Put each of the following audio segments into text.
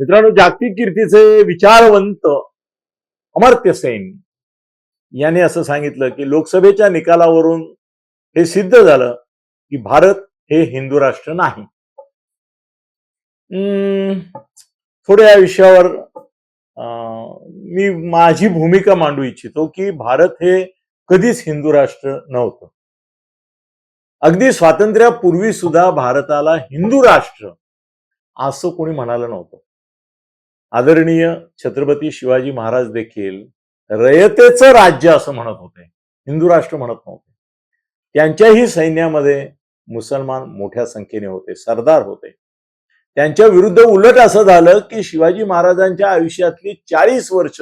मित्रांनो जागतिक कीर्तीचे विचारवंत अमर्त्य सेन यांनी असं सांगितलं की लोकसभेच्या निकालावरून हे सिद्ध झालं की भारत हे हिंदू राष्ट्र नाही. थोड्या या विषयावर अं, मी माझी भूमिका मांडू इच्छितो की भारत हे कधीच हिंदू राष्ट्र नव्हतं. अगदी स्वातंत्र्यापूर्वी सुद्धा भारताला हिंदू राष्ट्र असं कोणी म्हणालं नव्हतं. आदरणीय छत्रपती शिवाजी महाराज देखील रयतेचं राज्य असं म्हणत होते हिंदू राष्ट्र म्हणत नव्हते. त्यांच्याही सैन्यामध्ये मुसलमान मोठ्या संख्येने होते सरदार होते. त्यांच्या विरुद्ध उलट असं झालं की शिवाजी महाराजांच्या आयुष्यातली चाळीस वर्ष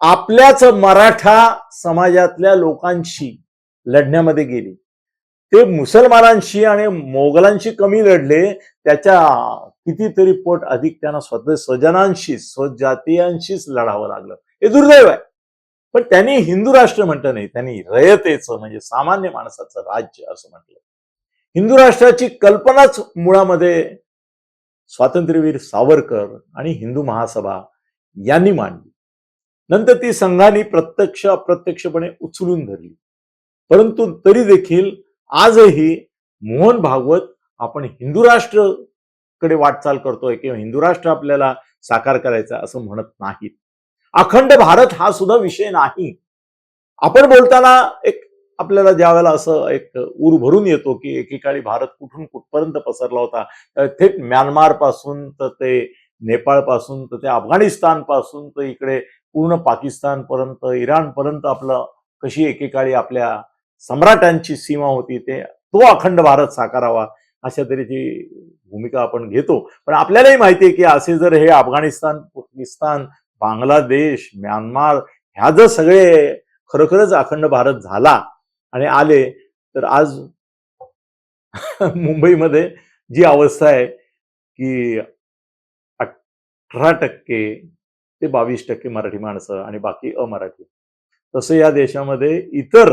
आपल्याच मराठा समाजातल्या लोकांशी लढण्यामध्ये गेली. ते मुसलमानांशी आणि मोगलांशी कमी लढले त्याच्या कितीतरी पट अधिक त्यांना स्वतः स्वजनांशी स्वजातीयांशीच लढावं लागलं. हे दुर्दैव आहे. पण त्यांनी हिंदू राष्ट्र म्हटलं नाही त्यांनी रयतेचं म्हणजे सामान्य माणसाचं राज्य असं म्हटलं. हिंदू राष्ट्राची कल्पनाच मुळामध्ये स्वातंत्र्यवीर सावरकर आणि हिंदू महासभा यांनी मांडली. नंतर ती संघाने प्रत्यक्ष अप्रत्यक्षपणे उचलून धरली. परंतु तरी देखील आजही मोहन भागवत आपण हिंदू राष्ट्र कडे वाटचाल करतोय किंवा हिंदू राष्ट्र आपल्याला साकार करायचा असं म्हणत नाहीत. अखंड भारत हा सुद्धा विषय नाही. आपण बोलताना एक आपल्याला ज्यावेळेला असं एक ऊर भरून येतो की एकेकाळी भारत कुठून कुठपर्यंत पसरला होता तर थेट म्यानमारपासून तर ते नेपाळपासून तर ते अफगाणिस्तानपासून तर इकडे पूर्ण पाकिस्तान पर्यंत इराण पर्यंत आपलं कशी एकेकाळी आपल्या सम्राटांची सीमा होती ते तो अखंड भारत साकारावा. अशा तऱ्हेची भूमिका आपण घेतो. पण आपल्यालाही माहिती आहे की असे जर हे अफगाणिस्तान पाकिस्तान बांगलादेश म्यानमार ह्या जर सगळे खरोखरच अखंड भारत झाला आणि आले तर आज मुंबईमध्ये जी अवस्था आहे की अठरा टक्के ते बावीस टक्के मराठी माणसं आणि बाकी अमराठी. तसं या देशामध्ये इतर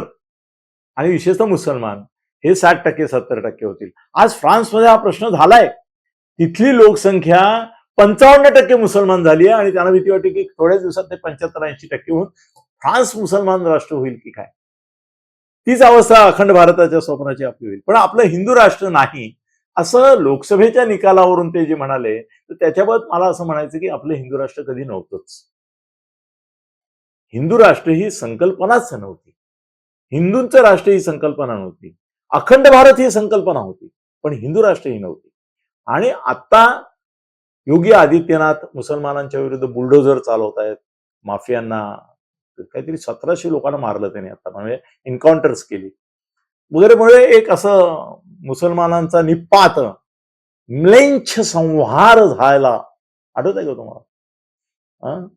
आणि विशेषतः मुसलमान हे साठ टक्के सत्तर टक्के होतील. आज फ्रान्समध्ये हा प्रश्न झालाय. तिथली लोकसंख्या पंचावन्न टक्के मुसलमान झाली आहे आणि त्यांना भीती वाटते की थोड्याच दिवसात ते पंच्याहत्तर ऐंशी टक्के होऊन फ्रान्स मुसलमान राष्ट्र होईल की काय? तीच अवस्था अखंड भारताच्या स्वप्नाची आपली होईल. पण आपलं हिंदू राष्ट्र नाही असं लोकसभेच्या निकालावरून ते जे म्हणाले तर त्याच्याबाबत मला असं म्हणायचं की आपलं हिंदू राष्ट्र कधी नव्हतंच. हिंदू राष्ट्र ही संकल्पनाच नव्हती. हिंदूंचं राष्ट्र ही संकल्पना नव्हती. अखंड भारत ही संकल्पना होती पण हिंदू राष्ट्र ही नव्हती. आणि आता योगी आदित्यनाथ मुसलमानांच्या विरुद्ध बुलडोझर चालवत आहेत माफियांना काहीतरी सतराशे लोकांना मारलं त्याने आता म्हणजे एन्काउंटर्स केली. वगैरे मुळे एक असं मुसलमानांचा निपात म्लेंछ संहार झाला आठवत आहे का तुम्हाला? अं?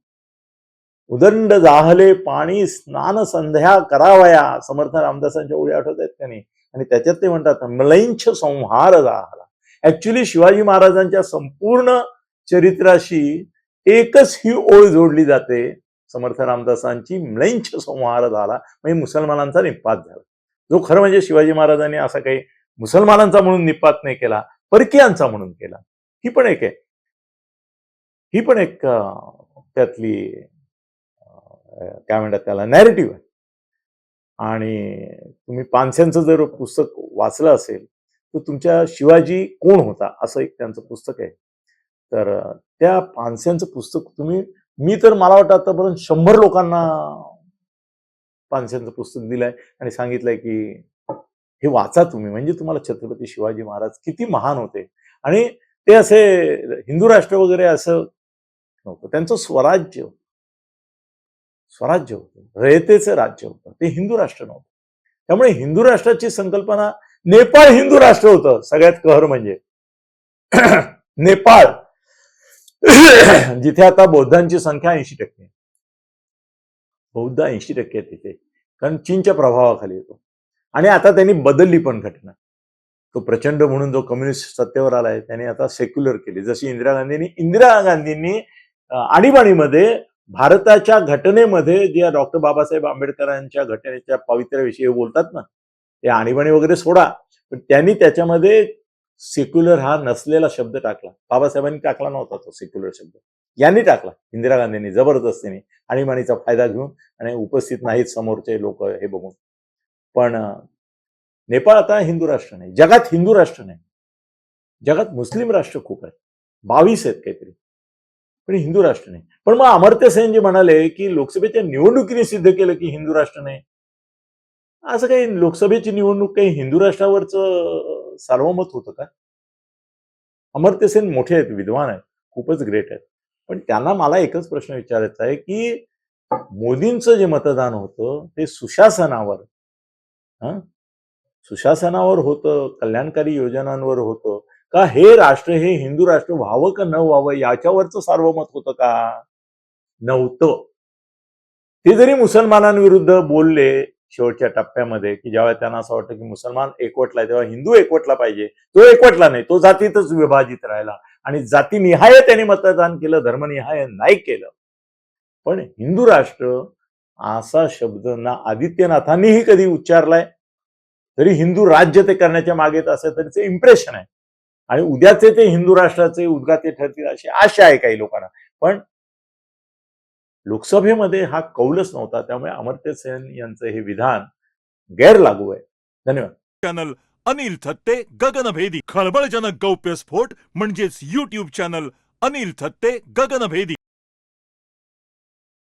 उदंड जाहले पाणी स्नान संध्या करावया समर्थ रामदासांच्या ओळी आठवत आहेत त्यांनी आणि त्याच्यात ते म्हणतात म्लेंछ संहार झाला ऍक्च्युली शिवाजी महाराजांच्या संपूर्ण चरित्राशी एकच ही ओळ जोडली जाते समर्थ रामदासांची म्लेंछ संहार झाला. म्हणजे मुसलमानांचा निपात झाला. जो खरं म्हणजे शिवाजी महाराजांनी असा काही मुसलमानांचा म्हणून निपात नाही केला परकीयांचा म्हणून केला. ही पण एक आहे. ही पण एक त्यातली काय म्हणतात त्याला नॅरेटिव्ह आहे. आणि तुम्ही पानस्यांचं जर पुस्तक वाचलं असेल तर तुमच्या शिवाजी कोण होता? असं एक त्यांचं पुस्तक आहे. तर त्या पानस्यांचं पुस्तक तुम्ही मी तर मला वाटतं आतापर्यंत शंभर लोकांना पानस्यांचं पुस्तक दिलंय आणि सांगितलंय की हे वाचा तुम्ही. म्हणजे तुम्हाला छत्रपती शिवाजी महाराज किती महान होते. आणि ते असे हिंदू राष्ट्र वगैरे असं नव्हतं. त्यांचं स्वराज्य स्वराज्य होतं. रयतेचं राज्य होतं. ते हिंदू राष्ट्र नव्हतं. त्यामुळे हिंदू राष्ट्राची संकल्पना नेपाळ हिंदू राष्ट्र होतं. सगळ्यात कहर म्हणजे. नेपाळ. जिथे आता बौद्धांची संख्या ऐंशी टक्के बौद्ध ऐंशी टक्के आहेत तिथे. कारण चीनच्या प्रभावाखाली येतो. आणि आता त्यांनी बदलली पण घटना. तो प्रचंड म्हणून जो कम्युनिस्ट सत्तेवर आलाय त्याने आता सेक्युलर केली. जशी इंदिरा गांधींनी इंदिरा गांधींनी आणीबाणीमध्ये भारताच्या घटनेमध्ये जे डॉक्टर बाबासाहेब आंबेडकरांच्या घटनेच्या पावित्र्याविषयी बोलतात ना ते आणीबाणी वगैरे सोडा. पण त्यांनी त्याच्यामध्ये सेक्युलर हा नसलेला शब्द टाकला. बाबासाहेबांनी टाकला नव्हता तो सेक्युलर शब्द. यांनी टाकला. इंदिरा गांधींनी जबरदस्तीने आणीबाणीचा फायदा घेऊन आणि उपस्थित नाहीत समोरचे लोक हे बघून. पण नेपाळ आता हिंदू राष्ट्र नाही. जगात हिंदू राष्ट्र नाही. जगात मुस्लिम राष्ट्र खूप आहेत. बावीस आहेत काहीतरी. पण हिंदू राष्ट्र नाही. पण मग अमर्त्य सेन जे म्हणाले की लोकसभेच्या निवडणुकीने सिद्ध केलं की हिंदू राष्ट्र नाही. असं काही लोकसभेची निवडणूक काही हिंदू राष्ट्रावरच सार्वमत होतं का? अमर्त्य सेन मोठे आहेत विद्वान आहेत खूपच ग्रेट आहेत. पण त्यांना मला एकच प्रश्न विचारायचा आहे की मोदींचं जे मतदान होतं ते सुशासनावर हं? सुशासनावर होतं कल्याणकारी योजनांवर होतं. का हे राष्ट्र हे हिंदू राष्ट्र व्हावं का न व्हावं याच्यावरचं सार्वमत होतं का? नव्हतं. ते जरी मुसलमानांविरुद्ध बोलले शेवटच्या टप्प्यामध्ये की ज्यावेळेस त्यांना असं वाटतं की मुसलमान एकवटला तेव्हा हिंदू एकवटला पाहिजे. तो एकवटला नाही तो जातीतच विभाजित राहिला. आणि जातीनिहाय त्यांनी मतदान केलं धर्मनिहाय नाही केलं. पण हिंदू राष्ट्र असा शब्द ना आदित्यनाथांनीही कधी उच्चारलाय? तरी हिंदू राज्य ते करण्याच्या मागे असं तरीच इम्प्रेशन आहे. आणि उद्याचे ते हिंदू राष्ट्राचे उद्गाते ठरतील अशी आशा आहे काही लोकांना. पण लोकसभेमध्ये हा कौलच नव्हता त्यामुळे अमर्त्य सेन यांचं हे विधान गैर लागू आहे. धन्यवाद. चॅनल अनिल थत्ते गगनभेदी खळबळजनक गौप्यस्फोट म्हणजेच युट्यूब चॅनल अनिल थत्ते गगनभेदी